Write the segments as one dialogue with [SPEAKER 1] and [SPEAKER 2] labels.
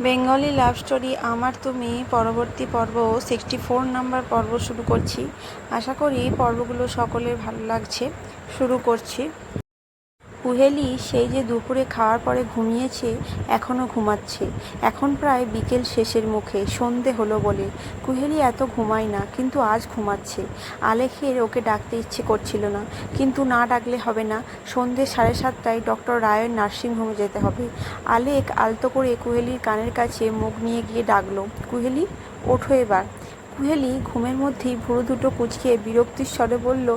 [SPEAKER 1] Bengali love story, আমার তুমি, পরবর্তী পর্ব সিক্সটি ফোর নাম্বার পর্ব শুরু করছি। আশা করি পর্বগুলো সকলের ভালো লাগছে। শুরু করছি। কুহেলি সেই যে দুপুরে খাওয়ার পরে ঘুমিয়েছে, এখনও ঘুমাচ্ছে। এখন প্রায় বিকেল শেষের মুখে, সন্ধে হলো বলে। কুহেলি এত ঘুমায় না, কিন্তু আজ ঘুমাচ্ছে। আলেখের ওকে ডাকতে ইচ্ছে করছিল না, কিন্তু না ডাকলে হবে না। সন্ধে সাড়ে সাতটায় ডক্টর রায়ের নার্সিংহোমে যেতে হবে। আলেক আলতো করে কুহেলির কানের কাছে মুখ নিয়ে গিয়ে ডাকলো, কুহেলি, ওঠো এবার। কুহেলি ঘুমের মধ্যেই ভুরু দুটো কুচকে বিরক্তির স্বরে বলল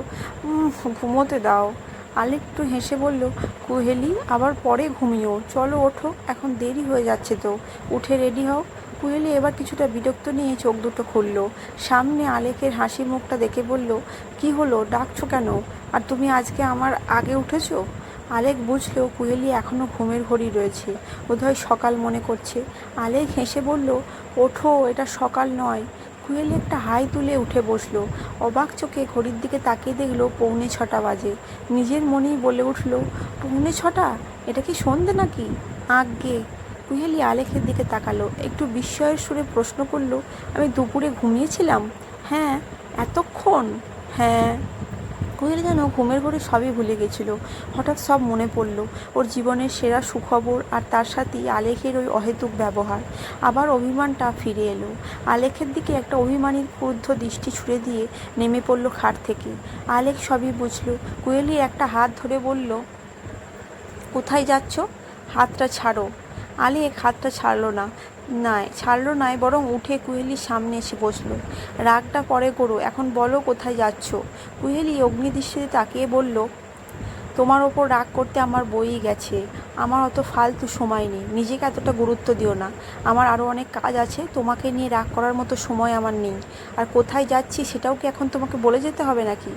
[SPEAKER 1] ঘুমোতে দাও। আলেক একটু হেসে বলল, কুহেলি, আবার পরে ঘুমিও চলো ওঠো, এখন দেরি হয়ে যাচ্ছে তো। উঠে রেডি হও। কুহেলি এবার কিছুটা বিরক্ত নিয়ে চোখ দুটো খুলল। সামনে আলেকের হাসি মুখটা দেখে বলল, কি হলো, ডাকছো কেন? আর তুমি আজকে আমার আগে উঠেছো? আলেক বুঝলো, কুহেলি এখনও ঘুমের ঘড়ি রয়েছে, বোধহয় সকাল মনে করছে। আলেক হেসে বলল, ওঠো, এটা সকাল নয়। কুহেলি একটা হাই তুলে উঠে বসল। অবাক চোখে ঘড়ির দিকে তাকিয়ে দেখল পৌনে ছটা বাজে। নিজের মনেই বলে উঠল, পৌনে ছটা? এটা কি সন্ধে নাকি? আগে কুহেলি আলেখের দিকে তাকালো, একটু বিস্ময়ের সুরে প্রশ্ন করল, আমি দুপুরে ঘুমিয়েছিলাম? হ্যাঁ। এতক্ষণ? হ্যাঁ। কোয়েল যেন ঘুমের ঘরে সবই ভুলে গেছিল। হঠাৎ সব মনে পড়ল। ওর জীবনের সেরা সুখবর আর তার সাথেই আলেখের ওই অহেতুক ব্যবহার। আবার অভিমানটা ফিরে এলো। আলেখের দিকে একটা অভিমানীর ক্রুদ্ধ দৃষ্টি ছুড়ে দিয়ে নেমে পড়ল খাট থেকে। আলেখ সবই বুঝলো। কোয়েলি একটা হাত ধরে বলল, কোথায় যাচ্ছ? হাতটা ছাড়ো। আলেক হাতটা ছাড়লো না। নাই, ছাড়লো নাই, বরং উঠে কুহেলির সামনে এসে বসল। রাগটা পরে করো, এখন বলো কোথায় যাচ্ছ? কুহেলি অগ্নিদৃষ্টিতে তাকিয়ে বলল, তোমার ওপর রাগ করতে আমার বইই গেছে। আমার অত ফালতু সময় নেই, নিজেকে এতটা গুরুত্ব দিও না। আমার আরও অনেক কাজ আছে, তোমাকে নিয়ে রাগ করার মতো সময় আমার নেই। আর কোথায় যাচ্ছি সেটাও কি এখন তোমাকে বলে যেতে হবে নাকি?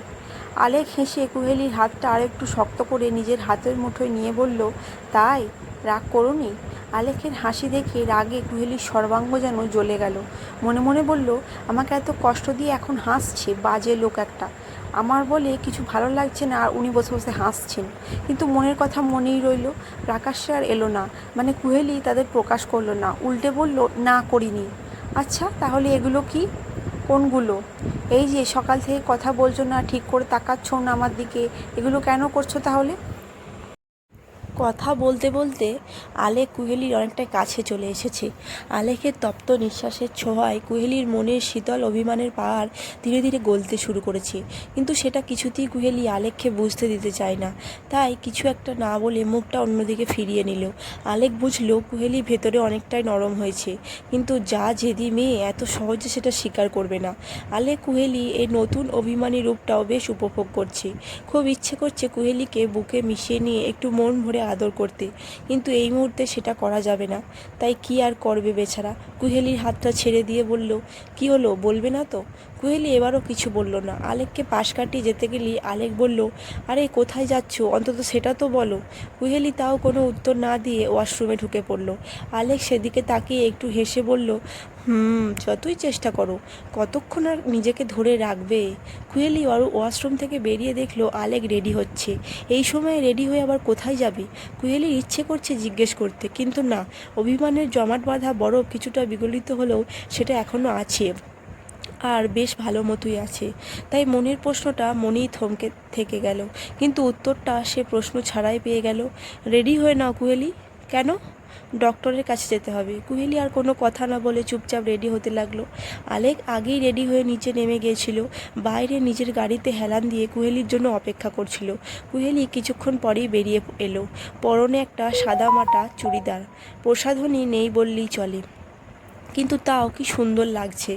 [SPEAKER 1] আলেক হেসে কুহেলির হাতটা আর একটু শক্ত করে নিজের হাতের মুঠোয় নিয়ে বলল, তাই? রাগ করোনি? আলেকের হাসি দেখে রাগে কুহেলির সর্বাঙ্গ যেন জ্বলে গেল। মনে মনে বলল, আমাকে এত কষ্ট দিয়ে এখন হাসছে, বাজে লোক একটা। আমার বলে কিছু ভালো লাগছে না, আর উনি বসে বসে হাসছেন। কিন্তু মনের কথা মনেই রইল প্রকাশ্যে আর এলো না। মানে কুহেলি তাদের প্রকাশ করল না, উল্টে বলল, না করিনি। আচ্ছা তাহলে এগুলো কি? কোনগুলো? এই যে, সকাল থেকে কথা বলছো না, ঠিক করে তাকাচ্ছ না আমার দিকে, এগুলো কেন করছ তাহলে? কথা বলতে বলতে আলেক কুহেলির অনেকটা কাছে চলে এসেছে। আলেকের তপ্ত নিঃশ্বাসের ছোঁয়ায় কুহেলির মনের শীতল অভিমানের পাহাড় ধীরে ধীরে গলতে শুরু করেছে। কিন্তু সেটা কিছুতেই কুহেলি আলেককে বুঝতে দিতে চায় না। তাই কিছু একটা না বলে মুখটা অন্যদিকে ফিরিয়ে নিল। আলেক বুঝলো কুহেলি ভেতরে অনেকটাই নরম হয়েছে। কিন্তু যা জেদি মেয়ে, এত সহজে সেটা স্বীকার করবে না। আলেক কুহেলি এই নতুন অভিমানী রূপটাও বেশ উপভোগ করছে। খুব ইচ্ছে করছে কুহেলিকে বুকে মিশিয়ে নিয়ে একটু মন ভরে আদর করতে। কিন্তু এই মুহূর্তে সেটা করা যাবে না। তাই কি আর করবে বেচারা? কুহেলির হাতটা ছেড়ে দিয়ে বলল, কি হলো? বলবে না তো? কুহেলি এবারও কিছু বলল না। আলেককে পাশ কাটিয়ে যেতে গেলেই আলেক বলল, আরে, কোথায় যাচ্ছ? অন্তত সেটা তো বলো। কুহেলি তাও কোনো উত্তর না দিয়ে ওয়াশরুমে ঢুকে পড়ল। আলেক সেদিকে তাকিয়ে একটু হেসে বলল, হুম, যতই চেষ্টা করো, কতক্ষণ আর নিজেকে ধরে রাখবে? কুহেলি আর ওয়াশরুম থেকে বেরিয়ে দেখল আলেক রেডি হচ্ছে। এই সময় রেডি হয়ে আবার কোথায় যাবে? কুহেলির ইচ্ছে করছে জিজ্ঞেস করতে, কিন্তু না, অভিমানের জমাট বাঁধা বরফ কিছুটা বিগলিত হলেও সেটা এখনও আছে। আর বেশ ভালো মতোই আছে। তাই মনের প্রশ্নটা মনেই থমকে থেকে গেল। কিন্তু উত্তরটা সে প্রশ্ন ছাড়াই পেয়ে গেল। রেডি হয়ে নাও কুহেলি। কেন? ডক্টরের কাছে যেতে হবে। কুহেলি আর কোনো কথা না বলে চুপচাপ রেডি হতে লাগল। আলেক আগেই রেডি হয়ে নিচে নেমে গিয়েছিল। বাইরে নিজের গাড়িতে হেলান দিয়ে কুহেলির জন্য অপেক্ষা করছিল। কুহেলি কিছুক্ষণ পরেই বেরিয়ে এলো। পরনে একটা সাদামাটা চুড়িদার। প্রসাধনী নেই বললেই চলে। কিন্তু তাও কি সুন্দর লাগছে।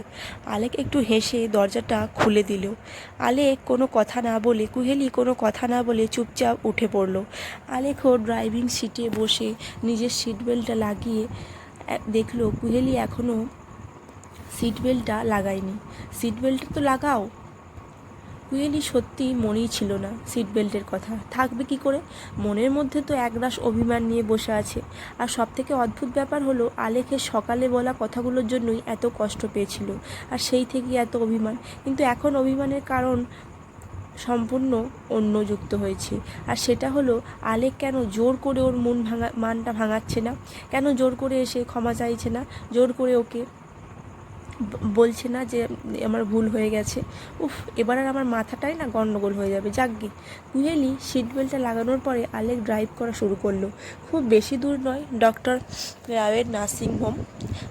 [SPEAKER 1] আলেক একটু হেসে দরজাটা খুলে দিল। আলেক কোনো কথা না বলে, কুহেলি কোনো কথা না বলে চুপচাপ উঠে পড়ল। আলেকও ড্রাইভিং সিটে বসে নিজের সিট বেল্টটা লাগিয়ে দেখল কুহেলি এখনও সিট বেল্টটা লাগায়নি। সিট বেল্টটা তো লাগাও। কুহেলি সত্যি মনেই ছিল না সিট বেল্টের কথা। থাকবে কি করে? মনের মধ্যে তো একরাশ অভিমান নিয়ে বসে আছে। আর সব থেকে অদ্ভুত ব্যাপার হলো, আলেখের সকালে বলা কথাগুলোর জন্যই এত কষ্ট পেয়েছিল। আর সেই থেকেই এত অভিমান। কিন্তু এখন অভিমানের কারণ
[SPEAKER 2] সম্পূর্ণ অন্য যুক্ত হয়েছে। আর সেটা হলো আলেক কেন জোর করে ওর মন ভাঙা মানটা ভাঙাচ্ছে না? কেন জোর করে এসে ক্ষমা চাইছে না? জোর করে ওকে বলছে না যে আমার ভুল হয়ে গেছে। উফ, এবার আর আমার মাথাটাই না গণ্ডগোল হয়ে যাবে। যাকগে কুহেলি সিট বেল্টটা লাগানোর পরে আলেক ড্রাইভ করা শুরু করল। খুব বেশি দূর নয় ডক্টর রাওয়ের নার্সিং হোম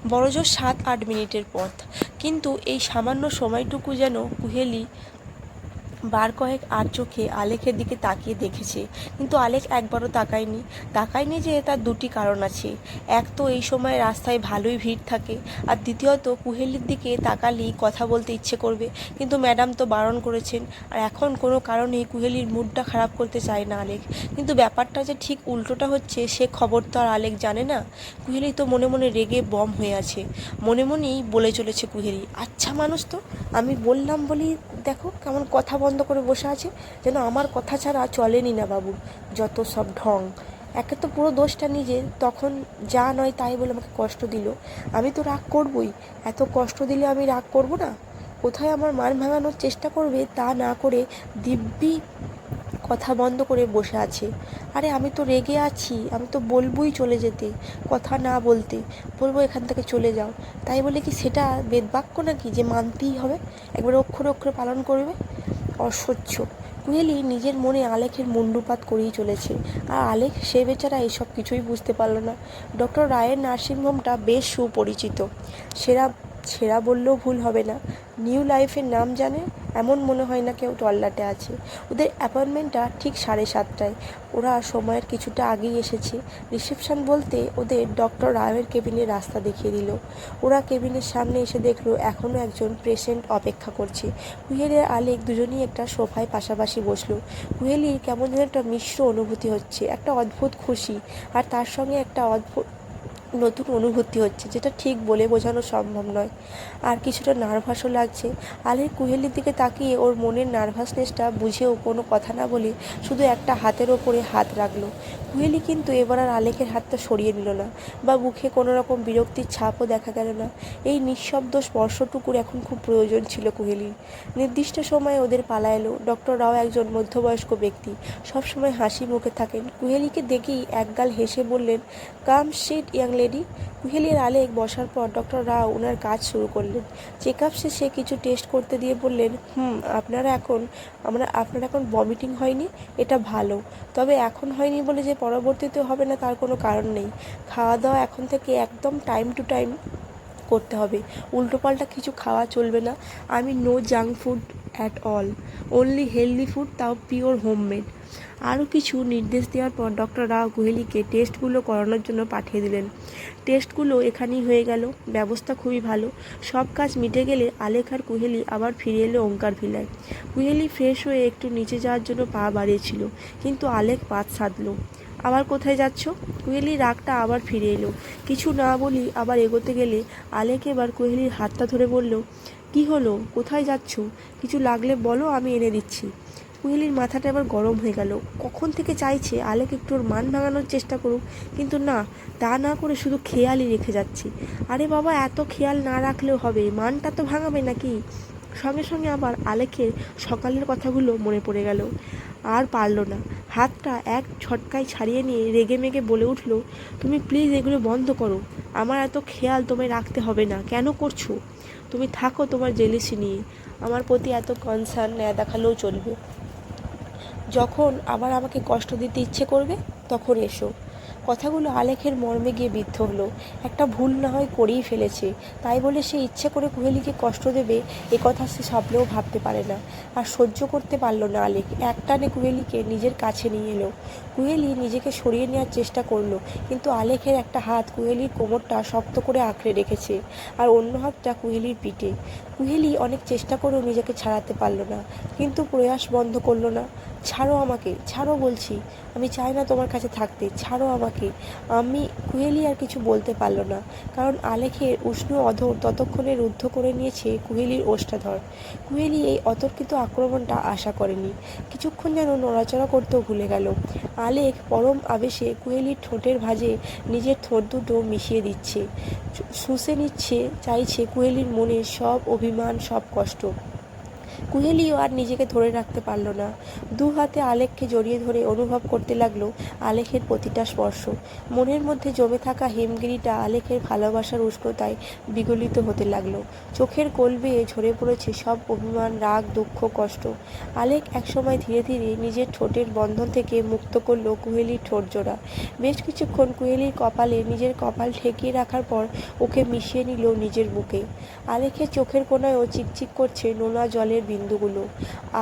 [SPEAKER 2] বড়জোর সাত আট মিনিটের পথ। কিন্তু এই সামান্য সময়টুকু যেন কুহেলি বার কয়েক আর চোখে আলেখের দিকে তাকিয়ে দেখেছে। কিন্তু আলেখ একবারও তাকায়নি। তাকায়নি যে তার দুটি কারণ আছে। এক তো এই সময় রাস্তায় ভালোই ভিড় থাকে, আর দ্বিতীয়ত কুহেলির দিকে তাকালেই কথা বলতে ইচ্ছে করবে। কিন্তু ম্যাডাম তো বারণ করেছেন, আর এখন কোনো কারণেই কুহেলির মুডটা খারাপ করতে চায় না আলেখ। কিন্তু ব্যাপারটা যে ঠিক উল্টোটা হচ্ছে, সে খবর তো আর আলেখ জানে না। কুহেলি তো মনে মনে রেগে বম হয়ে আছে। মনে মনেই বলে চলেছে কুহেলি আচ্ছা মানুষ তো, আমি বললাম বলি দেখো কেমন কথা বন্ধ করে বসে আছে, যেন আমার কথা ছাড়া চলেনি না বাবু, যত সব ঢং। একে তো পুরো দোষটা নিজে তখন যা নয় তাই বলে আমাকে কষ্ট দিল। আমি তো রাগ করবই, এত কষ্ট দিলে আমি রাগ করব না? কোথায় আমার মান ভাঙানোর চেষ্টা করবে তা না করে দিব্যি কথা বন্ধ করে বসে আছে। আরে, আমি তো রেগে আছি, আমি তো বলবোই চলে যেতে, কথা না বলতে। বলব এখান থেকে চলে যাও। তাই বলে কি সেটা বেদবাক্য নাকি যে মানতেই হবে? একবার অক্ষরে অক্ষরে পালন করবে? অসহ্য। কুহেলি নিজের মনে আলেখের মুন্ডুপাত করেই চলেছে। আর আলেখ সে বেচারা এসব কিছুই বুঝতে পারল না। ডক্টর রায়ের নার্সিংহোমটা বেশ সুপরিচিত। সেরা সেরা বললেও ভুল হবে না। নিউ লাইফের নাম জানে এমন মনে হয় না কেউ টল্লাটে আছে। ওদের অ্যাপয়েন্টমেন্টটা ঠিক সাড়ে সাতটায়। ওরা সময়ের কিছুটা আগেই এসেছে। রিসেপশন বলতে ওদের ডক্টর রায়ের কেবিনের রাস্তা দেখিয়ে দিল। ওরা কেবিনের সামনে এসে দেখল এখনও একজন পেশেন্ট অপেক্ষা করছে। কুহেলি আলেক দুজনেই একটা সোফায় পাশাপাশি বসল। কুহেলির কেমন যেন একটা মিশ্র অনুভূতি হচ্ছে, একটা অদ্ভুত খুশি। আর তার সঙ্গে একটা অদ্ভুত নতুন অনুভূতি হচ্ছে, যেটা ঠিক বলে বোঝানো সম্ভব নয়। আর কিছুটা নার্ভাসও লাগছে। আলের কুহেলির দিকে তাকিয়ে ওর মনের নার্ভাসনেসটা বুঝেও কোনো কথা না বলে শুধু একটা হাতের ওপরে হাত রাখল। কুহেলি কিন্তু এবার আর আলেকের হাতটা সরিয়ে নিল না বা মুখে কোনো রকম বিরক্তির ছাপও দেখা গেল না। এই নিঃশব্দ স্পর্শটুকুর এখন খুব প্রয়োজন ছিল কুহেলির। নির্দিষ্ট সময়ে ওদের পালা এলো। ডক্টর রাও একজন মধ্যবয়স্ক ব্যক্তি। সবসময় হাসি মুখে থাকেন। কুহেলিকে দেখেই একগাল হেসে বললেন, কাম শিট লেডি কুহেলির আলেক বসার পর ডক্টর রাও ওনার কাজ শুরু করলেন। চেক আপ শেষে কিছু টেস্ট করতে দিয়ে বললেন, হুম, আপনারা এখন, আমরা, আপনারা এখন ভমিটিং হয়নি, এটা ভালো। তবে এখন হয়নি বলে যে পরবর্তীতে হবে না তার কোনো কারণ নেই। খাওয়া দাওয়া এখন থেকে একদম টাইম টু টাইম করতে হবে। উল্টোপাল্টা কিছু খাওয়া চলবে না। আমি no junk food at all only healthy food তাও পিওর হোমমেড আরও কিছু নির্দেশ দেওয়ার পর ডক্টর রাও কোহলিকে টেস্টগুলো করানোর জন্য পাঠিয়ে দিলেন। টেস্টগুলো এখানেই হয়ে গেল। ব্যবস্থা খুবই ভালো। সব কাজ মিটে গেলে আলেখার কুহেলি আবার ফিরে এলো ওঙ্কার ভিলায়। কুহেলি ফ্রেশ হয়ে একটু নিচে যাওয়ার জন্য পা বাড়িয়েছিল, কিন্তু আলেক পাত সাধলো। আবার কোথায় যাচ্ছ? কুহেলির রাগটা আবার ফিরে এলো। কিছু না বলি আবার এগোতে গেলে আলেক এবার কুহেলির হাতটা ধরে বলল, কি হলো? কোথায় যাচ্ছ? কিছু লাগলে বলো, আমি এনে দিচ্ছি। কুহেলির মাথাটা এবার গরম হয়ে গেল। কখন থেকে চাইছে আলেক একটু ওর মান ভাঙানোর চেষ্টা করুক, কিন্তু না, তা না করে শুধু খেয়ালই রেখে যাচ্ছে। আরে বাবা, এত খেয়াল না রাখলেও হবে, মানটা তো ভাঙাবে নাকি? সঙ্গে সঙ্গে আবার আলেকের সকালের কথাগুলো মনে পড়ে গেল। আর পারল না। হাতটা এক ছটকায় ছাড়িয়ে নিয়ে রেগে মেগে বলে উঠল, তুমি প্লিজ এগুলো বন্ধ করো। আমার এত খেয়াল তোমায় রাখতে হবে না। কেন করছ? তুমি থাকো তোমার জেলিসি নিয়ে। আমার প্রতি এত কনসার্ন না দেখালেও চলবে। যখন আবার আমাকে কষ্ট দিতে ইচ্ছে করবে, তখন এসো। কথাগুলো আলেখের মর্মে গিয়ে বিদ্ধ হলো। একটা ভুল না হয় করেই ফেলেছে। তাই বলে সে ইচ্ছে করে কুহেলিকে কষ্ট দেবে, এ কথা সে স্বপ্নেও ভাবতে পারে না। আর সহ্য করতে পারল না আলেক একটানে কুহেলিকে নিজের কাছে নিয়ে এলো। কুহেলি নিজেকে সরিয়ে নেওয়ার চেষ্টা করল, কিন্তু আলেখের একটা হাত কুহেলির কোমরটা শক্ত করে আঁকড়ে রেখেছে, আর অন্য হাতটা কুহেলির পিঠে। কুহেলি অনেক চেষ্টা করেও নিজেকে ছাড়াতে পারল না, কিন্তু প্রয়াস বন্ধ করল না। ছাড়ো আমাকে, ছাড়ো বলছি। আমি চাই না তোমার কাছে থাকতে, ছাড়ো আমাকে। আমি কুহেলি আর কিছু বলতে পারল না, কারণ আলেখের উষ্ণ অধর ততক্ষণে রুদ্ধ করে নিয়েছে কুহেলির ওষ্ঠাধর। কুহেলি এই অতর্কিত আক্রমণটা আশা করেনি। কিছুক্ষণ যেন নড়াচড়া করতেও ভুলে গেল। আলেখ পরম আবেশে কুহেলির ঠোঁটের ভাঁজে নিজের ঠোঁট দুটো মিশিয়ে দিচ্ছে। শুষে নিচ্ছে, চাইছে কুহেলির মনে সব অভিমান, সব কষ্ট। কুহেলিও আর নিজেকে ধরে রাখতে পারল না। দু হাতে আলেককে জড়িয়ে ধরে অনুভব করতে লাগল আলেখের প্রতিটা স্পর্শ। মনের মধ্যে জমে থাকা হেমগিরিটা আলেখের ভালোবাসার উষ্ণতায় বিগলিত হতে লাগল। চোখের কোল বেয়ে ঝরে পড়েছে সব অভিমান, রাগ, দুঃখ, কষ্ট। আলেক একসময় ধীরে ধীরে নিজের ঠোঁটের বন্ধন থেকে মুক্ত করল কুহেলির ঠোঁট জোড়া। বেশ কিছুক্ষণ কুহেলির কপালে নিজের কপাল ঠেকিয়ে রাখার পর ওকে মিশিয়ে নিল নিজের বুকে। আলেখের চোখের কোনায়ও চিকচিক করছে নোনা জলের বিন্দুগুলো।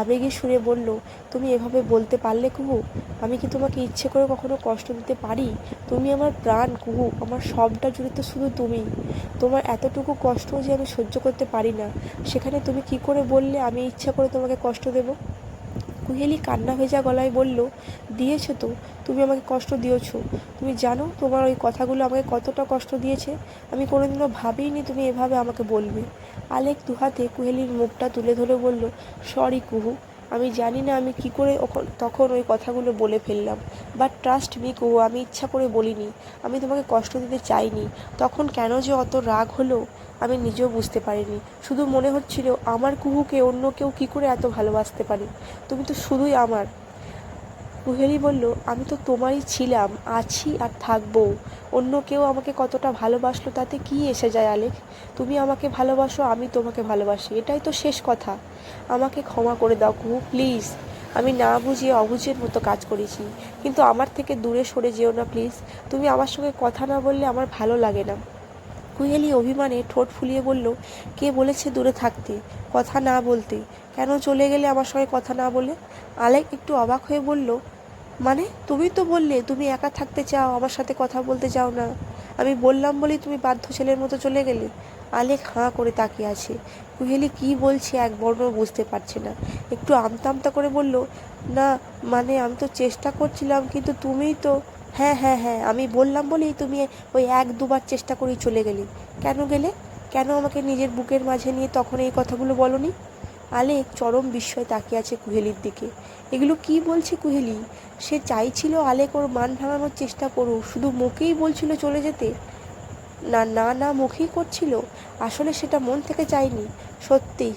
[SPEAKER 2] আবেগে সুরে বলল, তুমি এভাবে বলতে পারলে কুহু? আমি কি তোমাকে ইচ্ছে করে কখনো কষ্ট দিতে পারি? তুমি আমার প্রাণ কুহু, আমার সবটা জুড়ে তো শুধু তুমি। তোমার এতটুকু কষ্ট যে আমি সহ্য করতে পারি না। সেখানে তুমি কি করে বললে আমি ইচ্ছা করে তোমাকে কষ্ট দেব? কুহেলি কান্না ভেজা গলায় বলল, দিয়েছ তো, তুমি আমাকে কষ্ট দিয়েছ। তুমি জানো তোমার ওই কথাগুলো আমাকে কতটা কষ্ট দিয়েছে? আমি কোনোদিনও ভাবিনি তুমি এভাবে আমাকে বলবে। আলেক দুহাতে কুহেলির মুখটা তুলে ধরে বলল, সরি কুহু আমি জানি না আমি কি করে তখন ওই কথাগুলো বলে ফেললাম। বাট ট্রাস্ট মি কো আমি ইচ্ছা করে বলিনি। আমি তোমাকে কষ্ট দিতে চাইনি। তখন কেন যে অত রাগ হলো, আমি নিজেও বুঝতে পারিনি। শুধু মনে হচ্ছিল, আমার কুহুকে অন্য কেউ কী করে এত ভালোবাসতে পারে? তুমি তো শুধুই আমার। কুহেলি বলল, আমি তো তোমারই ছিলাম, আছি আর থাকব অন্য কেউ আমাকে কতটা ভালোবাসলো তাতে কি এসে যায় আলেখ? তুমি আমাকে ভালোবাসো, আমি তোমাকে ভালোবাসি। এটাই তো শেষ কথা। আমাকে ক্ষমা করে দাও কুহু, প্লিজ। আমি না বুঝিয়ে অবুঝের মতো কাজ করেছি। কিন্তু আমার থেকে দূরে সরে যেও না, প্লিজ। তুমি আমার সঙ্গে কথা না বললে আমার ভালো লাগে না। কুহেলি অভিমানে ঠোঁট ফুলিয়ে বলল, কে বলেছে দূরে থাকতে, কথা না বলতে? কেন চলে গেলে আমার সঙ্গে কথা না বলে? আলেক একটু অবাক হয়ে বলল মানে তুমি তো বললে, তুমি একা থাকতে চাও, আমার সাথে কথা বলতে চাও না। আমি বললাম বলেই তুমি বাধ্য ছেলের মতো চলে গেলে। আলেক হাঁ করে তাকিয়ে আছে। কুহেলি কি বলছে এক বর্ণ বুঝতে পারছে না। একটু আমতা আমতা করে বলল, না মানে আমি তো চেষ্টা করছিলাম, কিন্তু তুমিই তো হ্যাঁ হ্যাঁ হ্যাঁ আমি বললাম বলেই তুমি ওই এক দুবার চেষ্টা করেই চলে গেলে। কেন গেলে? কেন আমাকে নিজের বুকের মাঝে নিয়ে তখন এই কথাগুলো বলনি? আলেক চরম বিস্ময় তাকিয়ে আছে কুহেলির দিকে। এগুলো কি বলছে কুহেলি? সে চাইছিল আলেক ওর মান ভাঙানোর চেষ্টা করুক, শুধু মুখেই বলছিল চলে যেতে? না না না, মুখেই করছিল? আসলে সেটা মন থেকে চাইনি সত্যি,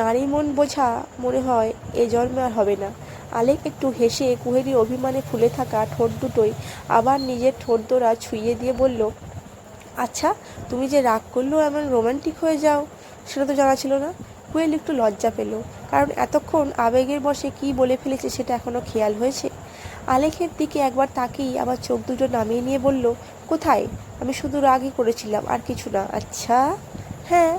[SPEAKER 2] নারী মন বোঝা মনে হয় এ জন্মে আর হবে না। আলেক একটু হেসে কুহেলির অভিমানে ফুলে থাকা ঠোঁট দুটোই আবার নিজের ঠোঁট দোড়া ছুঁয়ে দিয়ে বলল আচ্ছা তুমি যে রাগ করলেও এমন রোমান্টিক হয়ে যাও, সেটা তো জানা ছিল না। কুয়েল একটু লজ্জা পেল। কারণ এতক্ষণ আবেগের বশে কী বলে ফেলেছে সেটা এখনও খেয়াল হয়েছে। আলেখের দিকে একবার তাকিয়ে আবার চোখ দুটো নামিয়ে নিয়ে বলল, কোথায়? আমি শুধু রাগই করেছিলাম, আর কিছু না। আচ্ছা। হ্যাঁ।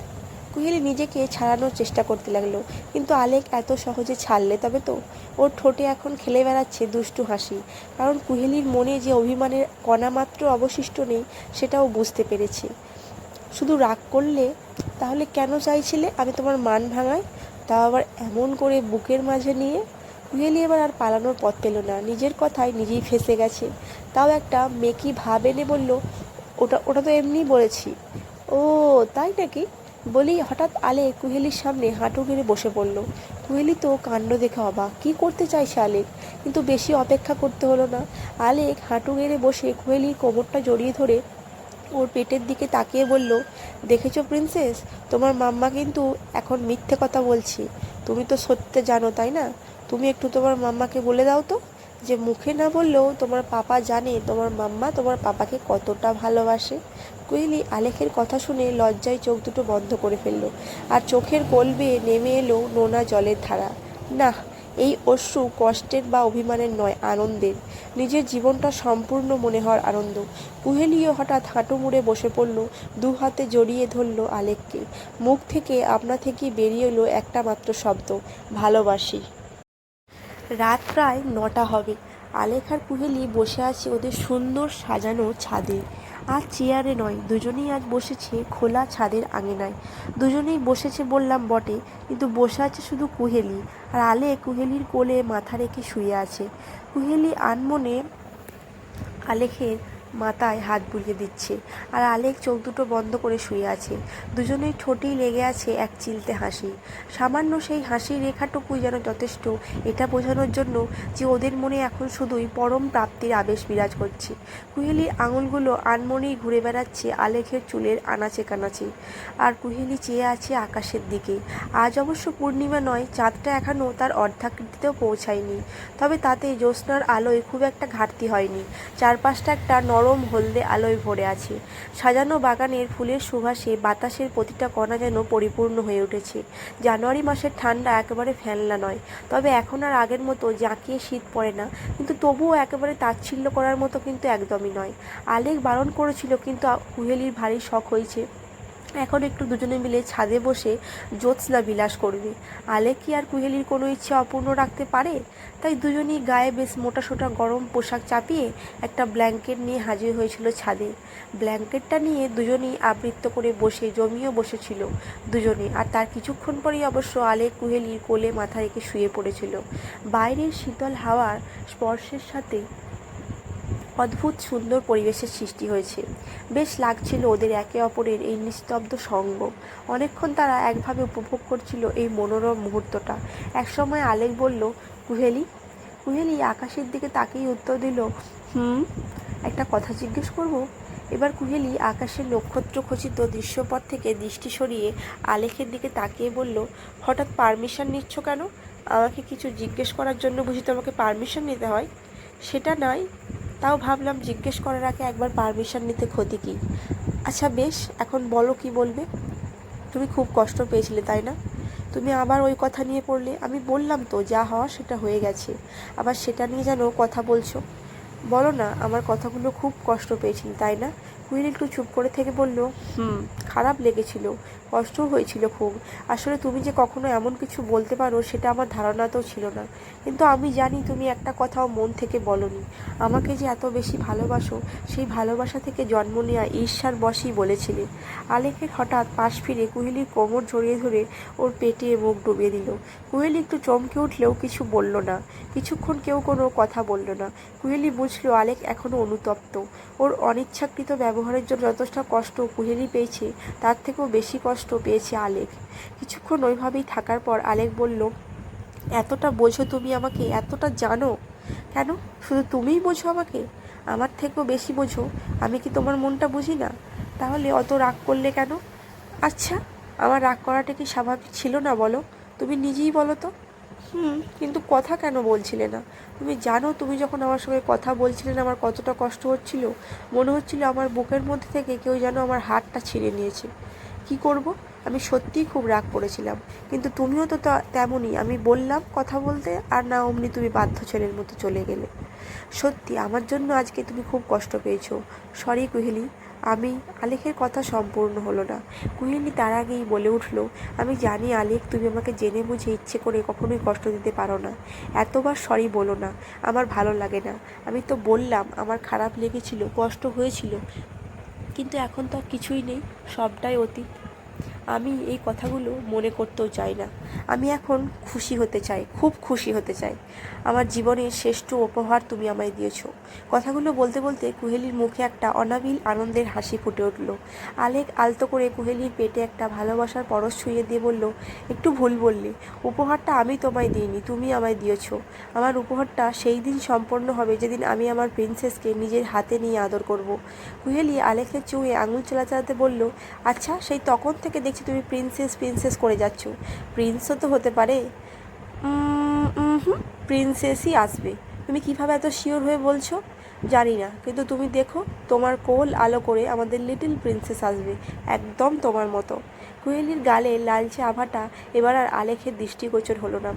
[SPEAKER 2] কুহেলি নিজেকে ছাড়ানোর চেষ্টা করতে লাগল। কিন্তু আলেক এত সহজে ছাড়লে তবে তো? ওর ঠোঁটে এখন খেলে বেড়াচ্ছে দুষ্টু হাসি। কারণ কুহেলির মনে যে অভিমানের কণামাত্র অবশিষ্ট নেই, সেটাও বুঝতে পেরেছে। শুধু রাগ করলে, তাহলে কেন চাইছিলে আমি তোমার মান ভাঙাই? তাও আবার এমন করে বুকের মাঝে নিয়ে কুহেলি এবার আর পালানোর পথ পেল না। নিজের কথায় নিজেই ফেসে গেছে। তাও একটা মেকি ভাব এনে বলল, ওটা ওটা তো এমনিই বলেছি। ও, তাই নাকি? বলি হঠাৎ আলে কুহেলির সামনে হাঁটু গেড়ে বসে পড়ল। কুহেলি তো কাণ্ড দেখে অবাক। কী করতে চাইছে আলেক? কিন্তু বেশি অপেক্ষা করতে হলো না। আলেক হাঁটু গেড়ে বসে কুহেলির কোমরটা জড়িয়ে ধরে ওর পেটের দিকে তাকিয়ে বলল, দেখেছ প্রিন্সেস, তোমার মাম্মা কিন্তু এখন মিথ্যে কথা বলছি। তুমি তো সত্যি জানো, তাই না? তুমি একটু তোমার মাম্মাকে বলে দাও তো, যে মুখে না বললেও তোমার পাপা জানে তোমার মাম্মা তোমার পাপাকে কতটা ভালোবাসে। কুইলি আলেখের কথা শুনে লজ্জায় চোখ দুটো বন্ধ করে ফেলল, আর চোখের কলবে নেমে এলো নোনা জলের ধারা। না এই অশ্রু কষ্টের বা অভিমানের নয়, আনন্দের। নিজের জীবনটা সম্পূর্ণ মনে হওয়ার আনন্দ। কুহেলিও হঠাৎ হাঁটু মুড়ে বসে পড়ল, দু হাতে জড়িয়ে ধরল আলেককে। মুখ থেকে, আপনা থেকেই বেরিয়ে এলো একটা মাত্র শব্দ, ভালোবাসি। রাত প্রায় নটা হবে। আলেখার কুহেলি বসে আছে ওদের সুন্দর সাজানো ছাদে। আর চেয়ারে নয়, দুজনেই আজ বসেছে খোলা ছাদের আঙিনায়। দুজনেই বসেছে বললাম, বটে, কিন্তু বসে আছে শুধু কুহেলি, আর আলে কুহেলির কোলে মাথা রেখে শুয়ে আছে। কুহেলি আনমনে আলেখের মাথায় হাত বুলিয়ে দিচ্ছে। আর আলেক চোখ দুটো বন্ধ করে শুয়ে আছে। দুজনের ঠোঁটেই লেগে আছে এক চিলতে হাসি। সামান্য সেই হাসির রেখাটুকুই যেন যথেষ্ট, এটা বোঝানোর জন্য যে ওদের মনে এখন শুধুই পরম প্রাপ্তির আবেশ বিরাজ করছে। কুহেলির আঙুলগুলো আনমনেই ঘুরে বেড়াচ্ছে আলেখের চুলের আনাচে কানাচে। আর কুহেলি চেয়ে আছে আকাশের দিকে। আজ অবশ্য পূর্ণিমা নয়, চাঁদটা এখনও তার অর্ধাকৃতিতেও পৌঁছায়নি। তবে তাতে জ্যোৎস্নার আলোয় খুব একটা ঘাটতি হয়নি। চারপাশটা একটা নরম হলদে আলোয় ভরে আছে। সাজানো বাগানের ফুলের সুবাসে বাতাসের প্রতিটা কণা যেন পরিপূর্ণ হয়ে উঠেছে। জানুয়ারি মাসের ঠান্ডা একেবারে ফেলনা নয়। তবে এখন আর আগের মতো জাঁকিয়ে শীত পড়ে না, কিন্তু তবুও একেবারে তাচ্ছিল্য করার মতো কিন্তু একদমই নয়। আলেক বারণ করেছিল, কিন্তু কুহেলির ভারী শখ হয়েছে। এখন একটু দুজনে মিলে ছাদে বসে জ্যোৎস্না বিলাস করবে। আলে কি আর কুহেলির কোনো ইচ্ছে অপূর্ণ রাখতে পারে? তাই দুজনেই গায়ে বেশ মোটাসোটা গরম পোশাক চাপিয়ে একটা ব্ল্যাঙ্কেট নিয়ে হাজির হয়েছিল ছাদে। ব্ল্যাঙ্কেটটা নিয়ে দুজনেই আবৃত্ত করে বসে জমিয়েও বসেছিল দুজনে। আর তার কিছুক্ষণ পরেই অবশ্য আলে কুহেলির কোলে মাথা রেখে শুয়ে পড়েছিল। বাইরের শীতল হাওয়ার স্পর্শের সাথে অদ্ভুত সুন্দর পরিবেশের সৃষ্টি হয়েছে। বেশ লাগছিল ওদের একে অপরের এই নিস্তব্ধ সঙ্গ। অনেকক্ষণ তারা একভাবে উপভোগ করছিল এই মনোরম মুহূর্তটা। একসময় আলেক বলল, কুহেলি কুহেলি, আকাশের দিকে তাকিয়ে উত্তর দিল, হুম, একটা কথা জিজ্ঞেস করব? এবার কুহেলি আকাশের নক্ষত্র খচিত দৃশ্যপট থেকে দৃষ্টি সরিয়ে আলেখের দিকে তাকিয়ে বলল, হঠাৎ পারমিশন নিচ্ছ কেন? আমাকে কিছু জিজ্ঞেস করার জন্য বুঝি তোমাকে পারমিশন নিতে হয়? সেটা নয় তাও ভাবলাম জিজ্ঞেস করার আগে একবার পারমিশন নিতে ক্ষতি কী? আচ্ছা বেশ, এখন বলো কি বলবে? তুমি খুব কষ্ট পেয়েছিলে, তাই না? তুমি আবার ওই কথা নিয়ে পড়লে, আমি বললাম তো যা হওয়া সেটা হয়ে গেছে। আবার সেটা নিয়ে যেন কথা বলছো। বলো না, আমার কথাগুলো খুব কষ্ট পেয়েছি, তাই না? কুইল একটু চুপ করে থেকে বলল, হুম, খারাপ লেগেছিল, কষ্টও হয়েছিল খুব। আসলে তুমি যে কখনো এমন কিছু বলতে পারো সেটা আমার ধারণাতেও ছিল না। কিন্তু আমি জানি তুমি একটা কথাও মন থেকে বলনি। আমাকে যে এত বেশি ভালোবাসো, সেই ভালোবাসা থেকে জন্ম নেওয়া ঈর্ষার বশেই বলেছিলে। আলেকের হঠাৎ পাশ ফিরে কুহেলির কোমর জড়িয়ে ধরে ওর পেটে মুখ ডুবিয়ে দিল। কুহেলি একটু চমকে উঠলেও কিছু বলল না। কিছুক্ষণ কেউ কোনো কথা বলল না। কুহেলি বুঝলো আলেক এখনও অনুতপ্ত। ওর অনিচ্ছাকৃত ব্যবহারের জন্য যথেষ্ট কষ্ট কুহেলি পেয়েছে, তার থেকেও বেশি কষ্ট পেয়েছে আলেক। কিছুক্ষণ ওইভাবেই থাকার পর আলেক বলল, এতটা বোঝো তুমি আমাকে, এতটা জানো? কেন? শুধু তুমিই বোঝো আমাকে? আমার থেকেও বেশি বোঝো? আমি কি তোমার মনটা বুঝি না? তাহলে অত রাগ করলে কেন? আচ্ছা আমার রাগ করাটা কি স্বাভাবিক ছিল না বলো? তুমি নিজেই বলো তো। কিন্তু কথা কেন বলছিলে না? তুমি জানো, তুমি যখন আমার সঙ্গে কথা বলছিলে না, আমার কতটা কষ্ট হচ্ছিল? মনে হচ্ছিল আমার বুকের মধ্যে থেকে কেউ যেন আমার হাতটা ছিঁড়ে নিয়েছে। কি করব? আমি সত্যিই খুব রাগ করেছিলাম। কিন্তু তুমিও তো, তেমনই। আমি বললাম কথা বলতে, আর না অমনি তুমি বাধ্য ছেলের মতো চলে গেলে। সত্যি, আমার জন্য আজকে তুমি খুব কষ্ট পেয়েছ। সরি কুহেলি। আমি আলেখের কথা সম্পূর্ণ হলো না। কুহেলি তার আগেই বলে উঠল, আমি জানি আলেখ, তুমি আমাকে জেনে বুঝে ইচ্ছে করে কখনোই কষ্ট দিতে পারো না। এতবার সরি বলো না, আমার ভালো লাগে না। আমি তো বললাম, আমার খারাপ লেগেছিল, কষ্ট হয়েছিল, কিন্তু এখন তো কিছুই নেই, সবটাই অতীত। আমি এই কথাগুলো মনে করতেও চাই না। আমি এখন খুশি হতে চাই, খুব খুশি হতে চাই। আমার জীবনের শ্রেষ্ঠ উপহার তুমি আমায় দিয়েছ। কথাগুলো বলতে বলতে কুহেলির মুখে একটা অনাবিল আনন্দের হাসি ফুটে উঠল। আলেক আলতো করে কুহেলির পেটে একটা ভালোবাসার পরশ ছুঁয়ে দিয়ে বলল, একটু ভুল বললে। উপহারটা আমি তোমায় দিইনি, তুমি আমায় দিয়েছ। আমার উপহারটা সেই দিন সম্পন্ন হবে যেদিন আমি আমার প্রিন্সেসকে নিজের হাতে নিয়ে আদর করব। কুহেলি আলেকের চুয়ে আঙুল চালা চালাতে বলল আচ্ছা সেই তখন থেকে দেখছি তুমি প্রিন্সেস প্রিন্সেস করে যাচ্ছ। প্রিন্সও তো হতে পারে। হুম প্রিন্সেসই আসবে। তুমি কীভাবে এত শিওর হয়ে বলছো? জানি না, কিন্তু তুমি দেখো, তোমার কোল আলো করে আমাদের লিটিল প্রিন্সেস আসবে, একদম তোমার মতো। কুয়েলির গালে লালচে আভাটা, এবার আর আলেখের দৃষ্টিগোচর হলো না।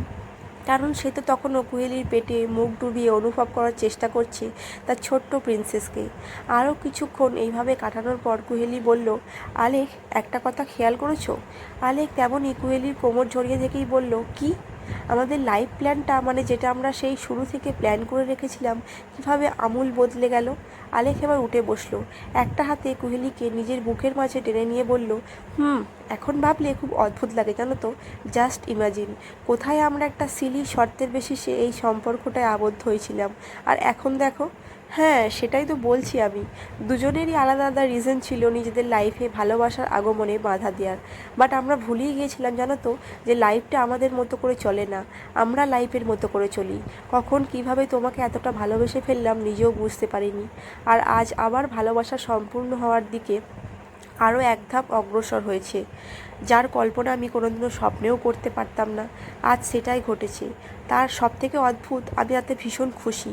[SPEAKER 2] কারণ সে তো তখনও কুহেলির পেটে মুখ ডুবিয়ে অনুভব করার চেষ্টা করছে তার ছোট্ট প্রিন্সেসকে। আরও কিছুক্ষণ এইভাবে কাটানোর পর কুহেলি বলল, আলেখ, একটা কথা খেয়াল করেছ? আলেখ তেমনই কুহেলির কোমর ঝরিয়ে থেকেই বলল, কি? আমাদের লাইফ প্ল্যানটা মানে যেটা আমরা সেই শুরু থেকে প্ল্যান করে রেখেছিলাম, কীভাবে আমূল বদলে গেল? আলেখ এবার উঠে বসল। একটা হাতে কুহেলিকে নিজের বুকের মাঝে টেনে নিয়ে বলল, হুম, এখন ভাবলে খুব অদ্ভুত লাগে জানো তো। জাস্ট ইমাজিন কোথায় আমরা একটা সিলি শর্তের বেশি সে এই সম্পর্কটায় আবদ্ধ হয়েছিলাম। আর এখন দেখো হ্যাঁ সেটাই তো বলছি আমি। দুজনেরই আলাদা আলাদা রিজন ছিল নিজেদের লাইফে ভালোবাসার আগমনে বাধা দেওয়ার বাট আমরা ভুলিয়ে গিয়েছিলাম জানো তো যে লাইফটা আমাদের মতো করে চলে না। আমরা লাইফের মতো করে চলি। কখন কীভাবে তোমাকে এতটা ভালোবেসে ফেললাম নিজেও বুঝতে পারিনি। আর আজ আবার ভালোবাসা সম্পূর্ণ হওয়ার দিকে আরও এক ধাপ অগ্রসর হয়েছে। যার কল্পনা আমি কোনোদিনও স্বপ্নেও করতে পারতাম না। আজ সেটাই ঘটেছে। তার সবথেকে অদ্ভুত, আমি তাতে ভীষণ খুশি।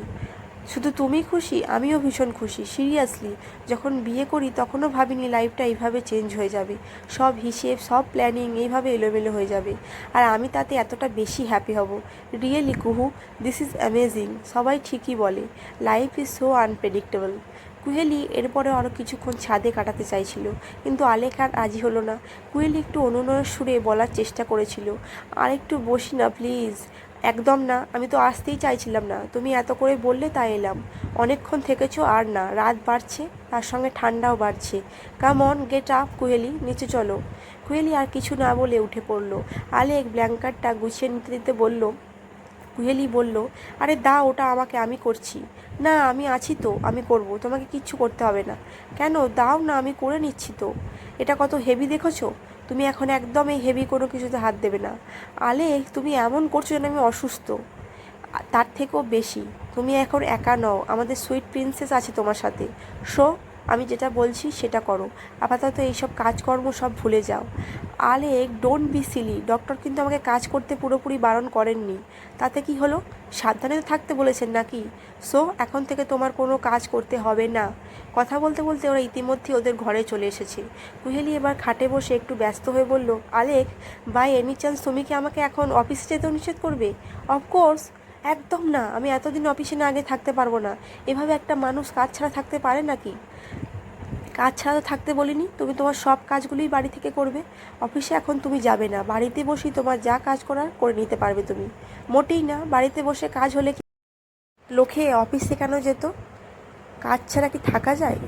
[SPEAKER 2] শুধু তুমি খুশি, আমিও ভীষণ খুশি। সিরিয়াসলি যখন বিয়ে করি, তখনও ভাবিনি লাইফটা এইভাবে চেঞ্জ হয়ে যাবে। সব হিসেব, সব প্ল্যানিং এইভাবে এলোমেলো হয়ে যাবে। আর আমি তাতে এতটা বেশি হ্যাপি হব। রিয়েলি কুহু দিস ইজ অ্যামেজিং সবাই ঠিকই বলে life is so unpredictable Kuheli এরপরে আরও কিছুক্ষণ ছাদে কাটাতে চাইছিল, কিন্তু আলেক আর রাজি হলো না। কুহেলি একটু অনুনয়ের সুরে বলার চেষ্টা করেছিল আর একটু বসি না প্লিজ একদম না, আমি তো আসতেই চাইছিলাম না। তুমি এত করে বললে তাই এলাম। অনেকক্ষণ থেকেছো আর না, রাত বাড়ছে, তার সঙ্গে ঠান্ডাও বাড়ছে। Come on get up Kuheli, নিচে চলো। কুহেলি আর কিছু না বলে উঠে পড়ল। আলেক ব্ল্যাঙ্কারটা গুছিয়ে নিতে দিতে বলল, কুহেলি বলল, আরে দা ওটা আমাকে, আমি করছি। না, আমি আছি তো, আমি করব, তোমাকে কিচ্ছু করতে হবে না। কেন? দাও না, আমি করে নিচ্ছি তো। এটা কত হেভি দেখেছ? তুমি এখন একদম এই হেভি কোনো কিছুতে হাত দেবে না। আলে, তুমি এমন করছ যেন আমি অসুস্থ। তার থেকেও বেশি, তুমি এখন একা নও। আমাদের সুইট প্রিন্সেস আছে তোমার সাথে। শো। আমি যেটা বলছি সেটা করো। আপাতত এইসব কাজকর্ম সব ভুলে যাও। Alek don't be Seely doctor কিন্তু আমাকে কাজ করতে পুরোপুরি বারণ করেননি। তাতে কি হলো? সাবধানে তো থাকতে বলেছেন নাকি? সো এখন থেকে তোমার কোনো কাজ করতে হবে না। কথা বলতে বলতে ওরা ইতিমধ্যে ওদের ঘরে চলে এসেছে। কুহেলি এবার খাটে বসে একটু ব্যস্ত হয়ে বলল, আলেক বাই এনি চান্স তুমি কি আমাকে এখন অফিসে যেতেও নিষেধ করবে? অফকোর্স একদম না, আমি এতদিন অফিসে না আগে থাকতে পারব না। এভাবে একটা মানুষ কাজ ছাড়া থাকতে পারে নাকি? কাজ ছাড়া তো থাকতে বলিনি, তুমি তোমার সব কাজগুলোই বাড়ি থেকে করবে। অফিসে এখন তুমি যাবে না, বাড়িতে বসেই তোমার যা কাজ করার করে নিতে পারবে তুমি। মোটেই না, বাড়িতে বসে কাজ হলে কি লোকে অফিস শেখানো যেত? কাজ ছাড়া কি থাকা যায়?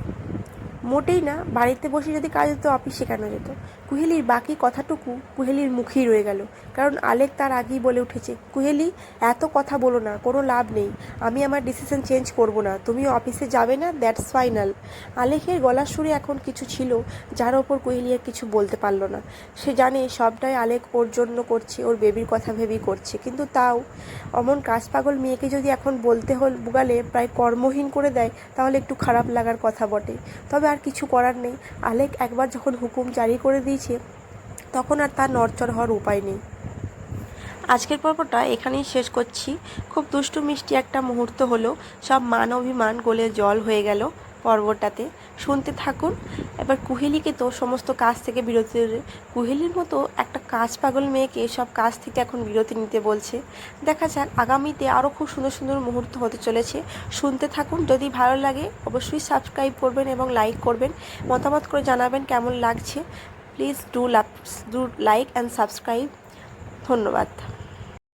[SPEAKER 2] মোটেই না, বাড়িতে বসে যদি কাজ হতো অফিস শেখানো যেত? কুহেলির বাকি কথাটুকু কুহেলির মুখেই রয়ে গেল। কারণ আলেক তার আগেই বলে উঠেছে, কুহেলি, এত কথা বলো না, কোনো লাভ নেই। আমি আমার ডিসিশন চেঞ্জ করব না। তুমি অফিসে যাবে না দ্যাটস ফাইনাল আলেকের গলার সুরে এখন কিছু ছিল, যার ওপর কুহেলি আর কিছু বলতে পারল না। সে জানে সবটাই আলেক ওর জন্য করছে, ওর বেবির কথা ভেবেই করছে। কিন্তু তাও অমন কাজ পাগল মেয়েকে যদি এখন বলতে হল বুগালে প্রায় কর্মহীন করে দেয়, তাহলে একটু খারাপ লাগার কথা বটে। তবে আর কিছু করার নেই। আলেক একবার যখন হুকুম জারি করে দিয়েছে, তখন আর তার নড়চড় হওয়ার উপায় নেই। আজকের পর্বটা এখানেই শেষ করছি। খুব দুষ্টু মিষ্টি একটা মুহূর্ত হলো। সব মান অভিমান, গোলে জল হয়ে গেল। পর্বটাতে। শুনতে থাকুন। এবার কুহেলিকে তো সমস্ত কাজ থেকে বিরতি কুহেলির মতো একটা কাজ পাগল মেয়েকে সব কাজ থেকে এখন বিরতি নিতে বলছে। দেখা যাক, আগামীতে আরও খুব সুন্দর সুন্দর মুহূর্ত হতে চলেছে। শুনতে থাকুন, যদি ভালো লাগে অবশ্যই সাবস্ক্রাইব করবেন এবং লাইক করবেন। মতামত করে জানাবেন কেমন লাগছে। Please do love do like and subscribe. ধন্যবাদ।